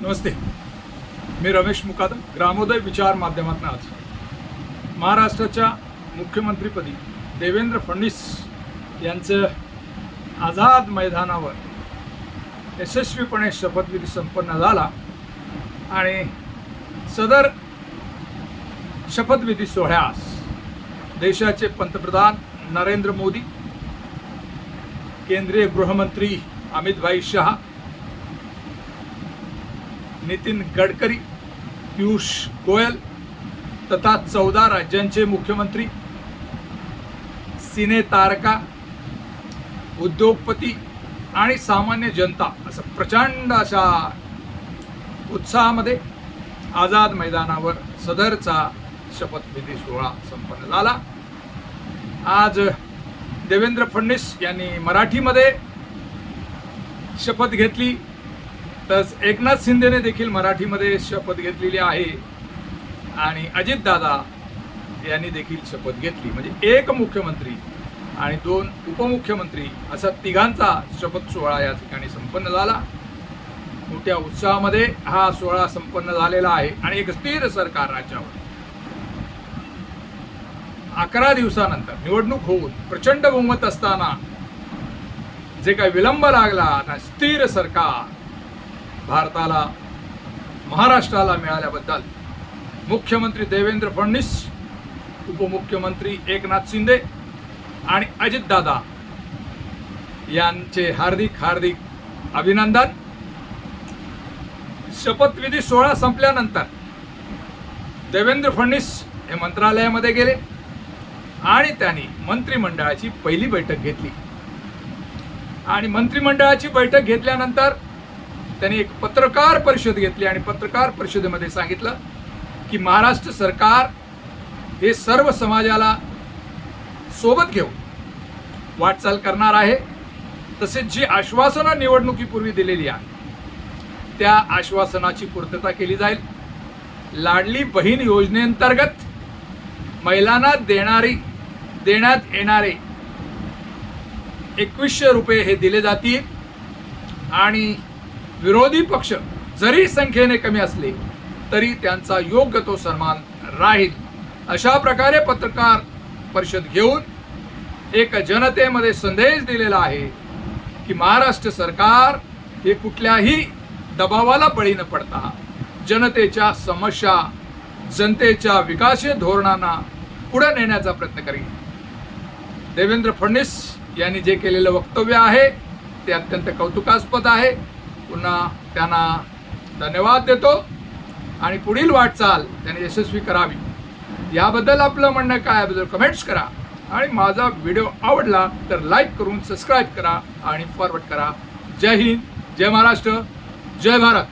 नमस्ते. मी रमेश मुकादम ग्रामोदय विचार माध्यमातून आज. महाराष्ट्राच्या मुख्यमंत्रीपदी देवेंद्र फडणवीस यांचं आझाद मैदानावर यशस्वीपणे शपथविधी संपन्न झाला आणि सदर शपथविधी सोहळ्यास देशाचे पंतप्रधान नरेंद्र मोदी केंद्रीय गृहमंत्री अमित शहा नितीन गडकरी पियुष गोयल तथा चौदा राज्यांचे मुख्यमंत्री सिने तारका उद्योगपती आणि सामान्य जनता असं प्रचंड अशा उत्साहामध्ये आझाद मैदानावर सदरचा शपथविधी सोहळा संपन्न झाला. आज देवेंद्र फडणवीस यांनी मराठीमध्ये शपथ घेतली. तर एकनाथ शिंदेने देखील मराठीमध्ये शपथ घेतलेली आहे. आणि अजितदादा यांनी देखील शपथ घेतली. म्हणजे एक मुख्यमंत्री आणि दोन उपमुख्यमंत्री असा तिघांचा शपथ सोहळा या ठिकाणी संपन्न झाला. मोठ्या उत्साहामध्ये हा सोहळा संपन्न झालेला आहे आणि एक स्थिर सरकार राज्यावर. अकरा दिवसानंतर निवडणूक होऊन प्रचंड बहुमत असताना जे काही विलंब लागला ना स्थिर सरकार. भारताला महाराष्ट्राला मिळाल्याबद्दल मुख्यमंत्री देवेंद्र फडणवीस उपमुख्यमंत्री एकनाथ शिंदे आणि अजितदादा यांचे हार्दिक हार्दिक अभिनंदन. शपथविधी सोहळा संपल्यानंतर देवेंद्र फडणवीस हे मंत्रालयामध्ये गेले आणि त्यांनी मंत्रिमंडळाची पहिली बैठक घेतली. आणि मंत्रिमंडळाची बैठक घेतल्यानंतर त्यांनी एक पत्रकार परिषद घेतली आणि पत्रकार परिषदेमध्ये सांगितलं की महाराष्ट्र सरकार हे सर्व समाजाला सोबत घेऊन वाटचाल करणार आहे. तसेच जी आश्वासनं निवडणुकीपूर्वी दिलेली आहे त्या आश्वासनाची पूर्तता केली जाईल. लाडली बहीण योजनेअंतर्गत महिलांना देणारी देण्यात येणारे एकवीसशे रुपये हे दिले जातील. आणि विरोधी पक्ष जरी संख्येने कमी असले तरी त्यांचा योग्य तो सन्मान राहील. अशा प्रकारे पत्रकार परिषद घेऊन एक जनतेमध्ये संदेश दिलेला आहे की महाराष्ट्र सरकार हे कुठल्याही दबावाला बळी न पडता जनतेच्या समस्या जनतेच्या विकासीय धोरणांना पुढे नेण्याचा प्रयत्न करेल. देवेंद्र फडणवीस यांनी जे केलेलं वक्तव्य आहे ते अत्यंत कौतुकास्पद आहे. पुन्हा त्यांना धन्यवाद देतो आणि पुढील वाटचाल त्यांनी यशस्वी करावी. याबद्दल आपलं म्हणणं काय याबद्दल कमेंट्स करा आणि माझा व्हिडिओ आवडला तर लाईक करून सबस्क्राईब करा आणि फॉरवर्ड करा. जय हिंद जय महाराष्ट्र जय भारत.